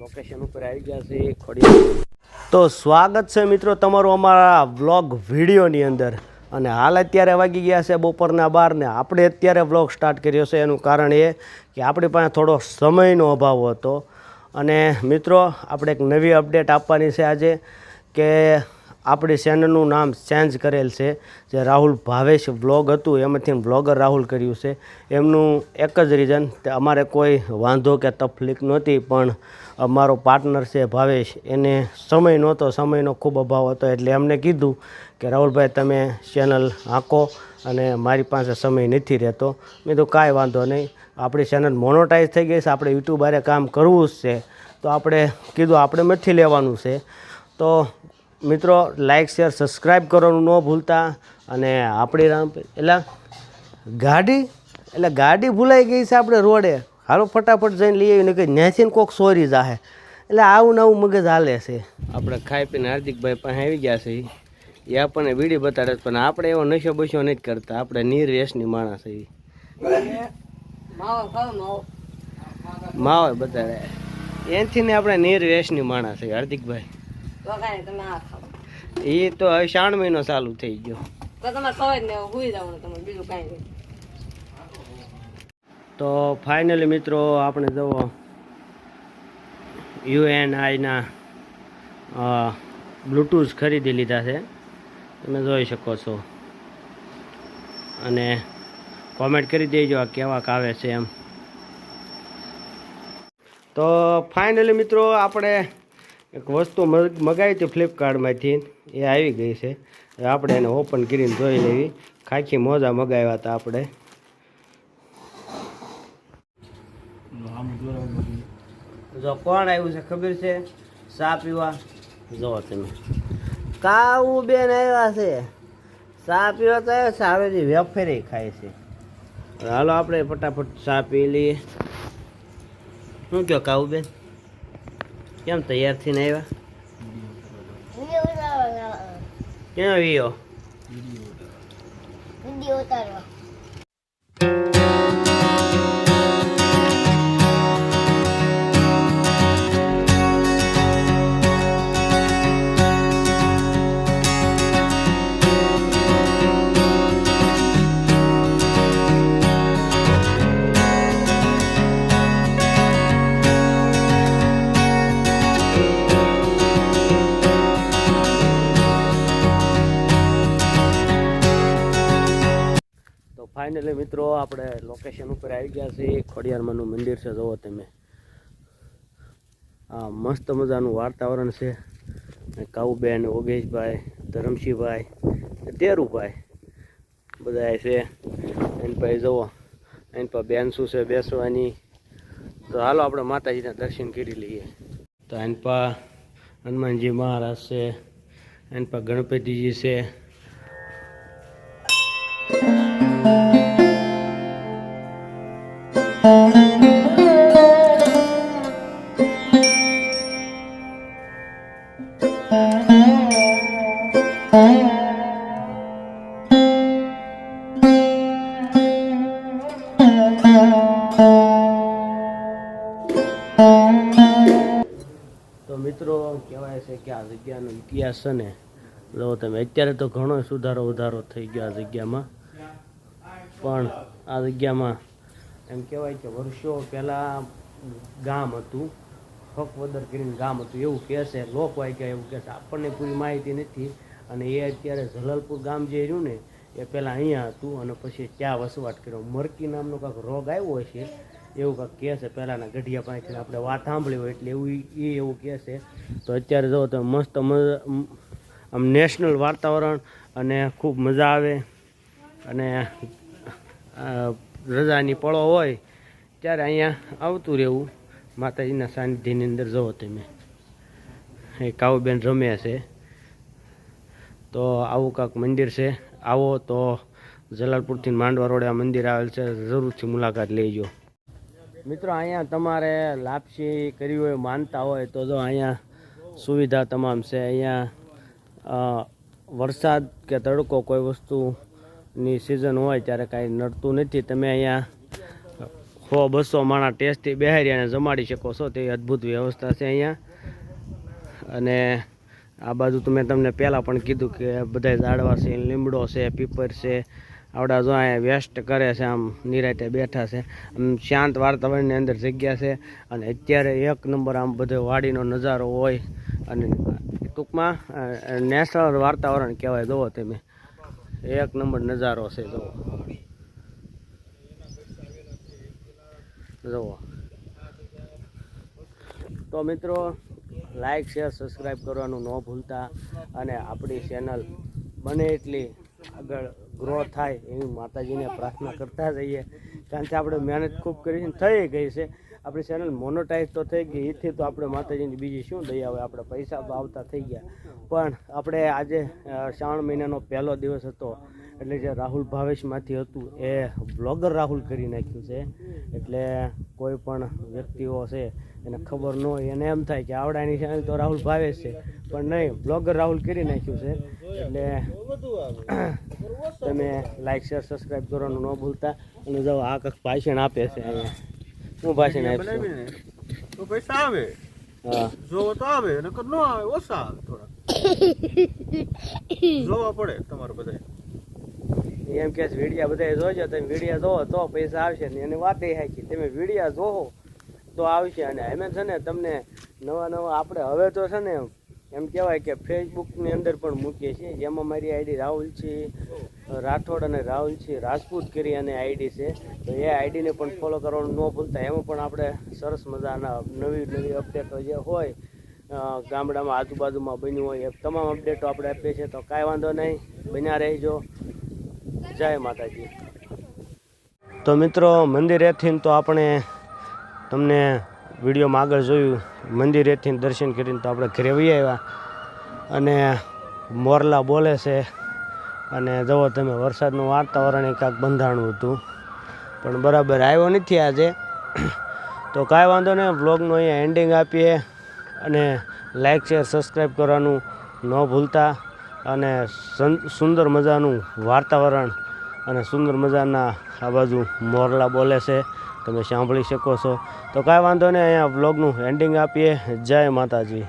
Location ઉપર આવી ગયા છે ખોડી. તો સ્વાગત છે મિત્રો તમારું અમારા વ્લોગ વિડીયોની અંદર. અને હાલ અત્યારે વાગી ગયા છે બપોરના બાર ને આપણે અત્યારે વ્લોગ સ્ટાર્ટ કર્યો છે. એનું કારણ એ કે આપણી પાસે થોડો સમયનો અભાવ હતો. અને મિત્રો, આપણે એક નવી અપડેટ આપવાની છે આજે કે આપણી ચેનલનું નામ ચેન્જ કરેલ છે. જે રાહુલ ભાવેશ વ્લોગ હતું, એમાંથી વ્લોગર રાહુલ કર્યું છે. એમનું એક જ રીઝન કે અમારે કોઈ વાંધો કે તકલીફ નહોતી, પણ અમારો પાર્ટનર છે ભાવેશ, એને સમય નહોતો, સમયનો ખૂબ અભાવ હતો. એટલે એમને કીધું કે, રાહુલભાઈ, તમે ચેનલ હાંકો અને મારી પાસે સમય નથી રહેતો. મેં તો કાંઈ વાંધો નહીં. આપણી ચેનલ મોનોટાઈઝ થઈ ગઈ છે. આપણે યુટ્યુબ હારે કામ કરવું જ છે. તો આપણે કીધું, આપણે નથી લેવાનું છે. તો મિત્રો લાઇક શેર સબસ્ક્રાઈબ કરવાનું ન ભૂલતા અને આપણી રામ એટલે ગાડી એટલે ગાડી ભૂલાઈ ગઈ છે આપણે રોડે. હાલો ફટાફટ જઈને લઈ આવીને કે ન્યાથી ને કોક સોરી જાહે. એટલે આવું ને આવું મગજ હાલે છે. આપણે ખાઈ પીને હાર્દિકભાઈ પાસે આવી ગયા છે. એ આપણને વીડી બતાડે પણ આપણે એવો નશો બશો નથી કરતા. આપણે નિર્વેશની માણસ એ માવે બતાડે. એનથી ને આપણે નિર્વેશની માણસ છે, હાર્દિકભાઈ. એ તો હવે શ્રાવણ મહિનો ચાલુ થઈ ગયો. તો ફાઇનલી મિત્રો આપણે જુઓ. યુએનઆઈના બ્લૂટૂથ ખરીદી લીધા છે. તમે જોઈ શકો છો. અને કોમેન્ટ કરી દેજો આ કેવાક આવે છે એમ. તો ફાઇનલી મિત્રો આપણે એક વસ્તુ મગ- મગાવી હતી ફ્લિપકાર્ટમાંથી, એ આવી ગઈ છે. આપણે એને ઓપન કરીને જોઈ લેવી. ખાખી મોજા મગાવ્યા હતા આપણે. જો કોણ આવ્યું છે ખબર છે? ચા પીવા. જો તમે. કાવું બેન આવ્યા છે. ચા પીવા તો આવ્યા છે, હવે વેફેરે ખાય છે. હાલો, આપણે ફટાફટ ચા પી લઈએ. શું કહો કાવું બેન? કેમ તૈયાર થઈને આવ્યા? ક્યાં વિયો તો ફાઇનલી મિત્રો, આપણે લોકેશન ઉપર આવી ગયા છીએ. ખોડિયારમાંનું મંદિર છે, જુઓ તમે. આ મસ્ત મજાનું વાતાવરણ છે. કાઉબેન, ઓગેશભાઈ, ધરમસિંહભાઈ તેરુભાઈ બધા છે. એની પાસે જુઓ. એની બેન બેનસું છે, બેસવાની. તો હાલો, આપણે માતાજીના દર્શન કરી લઈએ. તો એન પા હનુમાનજી મહારાજ છે. એન પા ગણપતિજી છે. તો મિત્રો, કહેવાય છે કે આ જગ્યાનો ઇતિહાસ છે ને તમે, અત્યારે તો ઘણો સુધારો વધારો થઈ ગયો જગ્યામાં. પણ આ જગ્યામાં એમ કહેવાય કે વર્ષો પહેલાં ગામ હતું. હકવદર કરીને ગામ હતું. એવું કહે છે, લોક વાગ્યા એવું કહે છે. આપણને પૂરી માહિતી નથી. અને એ અત્યારે જલાલપુર ગામ જે રહ્યું ને, એ પહેલાં અહીંયા હતું અને પછી ત્યાં વસવાટ કર્યો. મરકી નામનો કાંઈક રોગ આવ્યો છે એવું કાંઈક કહે છે પહેલાંના ગઢિયા પાસેથી. આપણે વાત સાંભળી હોય એટલે એવું એ એવું કહે તો અત્યારે જો તો મસ્ત આમ નેશનલ વાતાવરણ અને ખૂબ મજા આવે અને રજાની પળો હોય, ત્યારે અહીંયા આવતું રહેવું. માતાજીના સાનિધ્યની અંદર જવો તમે. એ કાવુબેન રમે છે. તો આવું કાંક મંદિર છે. આવો તો જલાલપુરથી માંડવા રોડે આ મંદિર આવેલ છે. જરૂરથી મુલાકાત લેજો. મિત્રો, અહીંયા તમારે લાપસી કરવી હોય, માનતા હોય, તો જો અહીંયા સુવિધા તમામ છે. અહીંયા વરસાદ કે તડકો કોઈ વસ્તુની સિઝન હોય ત્યારે કાંઈ નડતું નથી. તમે અહીંયા સો બસો માણા ટેસ્ટથી બેહારી અને જમાડી શકો છો. તેવી અદ્ભુત વ્યવસ્થા છે અહીંયા. અને આ બાજુ તો મેં તમને પહેલાં પણ કીધું કે બધા ઝાડવા છે, લીમડો છે, પીપર છે. આવડા જો અહીંયા વેસ્ટ કરે છે, આમ નિરાતે બેઠા છે. આમ શાંત વાતાવરણની અંદર જગ્યા છે. અને અત્યારે એક નંબર આમ બધો વાડીનો નજારો હોય. અને ટૂંકમાં નેશનલ વાતાવરણ કહેવાય જુઓ તમે. એક નંબર નજારો છે જુઓ જુઓ તો મિત્રો લાઈક શેર સબસ્ક્રાઈબ કરવાનું ન ભૂલતા અને આપણી ચેનલ બને એટલી આગળ ગ્રો થાય એવી માતાજીને પ્રાર્થના કરતા જઈએ. કારણ કે આપણે મહેનત ખૂબ કરીને થઈ ગઈ છે. આપણી ચેનલ મોનોટાઈઝ તો થઈ ગઈ, એથી તો આપણે માતાજીની બીજી શું દયા હોય? આપણે પૈસા આવતા થઈ ગયા. પણ આપણે આજે શ્રાવણ મહિનાનો પહેલો દિવસ હતો. એટલે જે રાહુલ ભાવેશમાંથી હતું એ બ્લોગર રાહુલ કરી નાખ્યું છે. એટલે કોઈ પણ વ્યક્તિઓ છે એને ખબર ન હોય એને એમ થાય કે આવડાની ચેનલ તો રાહુલ ભાવેશ છે. પણ નહીં બ્લોગર રાહુલ કરી નાખ્યું છે. એટલે તમે લાઈક શેર સબસ્ક્રાઈબ કરવાનું ન ભૂલતા. અને જાઓ આ કંઈક ભાષણ આપે છે અહીંયા. હું ભાષણ આપીશું તો પૈસા આવે. હા. જોવો તો આવે નકર ન આવે ઓછા આવે થોડા જોવા પડે તમારે બધા એમ કે વિડીયા બધા જોજો, તમે વિડીયા જોવો તો પૈસા આવશે. ને એની વાત એ હાકી તમે વિડીયા જોવો તો આવશે. અને એમ છે ને તમને નવા નવા આપણે હવે તો છે ને એમ કહેવાય કે ફેસબુકની અંદર પણ મૂકીએ છીએ, જેમાં મારી આઈડી રાહુલ છે, રાઠોડ અને રાહુલ છે, રાજપૂત કરી અને આઈડી છે. તો એ આઈડીને પણ ફોલો કરવાનું ન ભૂલતા, એમાં પણ આપણે સરસ મજાના નવી નવી અપડેટો જે હોય ગામડામાં, આજુબાજુમાં બન્યું હોય, એ તમામ અપડેટો આપણે આપીએ છીએ, તો કાંઈ વાંધો નહીં, બન્યા રહેજો. જય માતાજી. તો મિત્રો મંદિરેથી તો આપણે તમને વિડીયોમાં આગળ જોયું મંદિરેથી દર્શન કરીને તો આપણે ઘરે વહી આવ્યા. અને મોરલા બોલે છે, અને જુઓ તમે, વરસાદનું વાતાવરણ એ કાંક બંધાણું હતું. પણ બરાબર આવ્યો નથી આજે. તો કાંઈ વાંધો નહીં બ્લોગનું અહીંયા એન્ડિંગ આપીએ. અને લાઇક શેર સબસ્ક્રાઈબ કરવાનું ન ભૂલતા. અને સુંદર મજાનું વાતાવરણ અને સુંદર મજાના આ બાજુ મોરલા બોલે છે. તમે સાંભળી શકો છો. તો કાંઈ વાંધો નહીં, અહીંયા બ્લોગનું એન્ડિંગ આપીએ. જય માતાજી.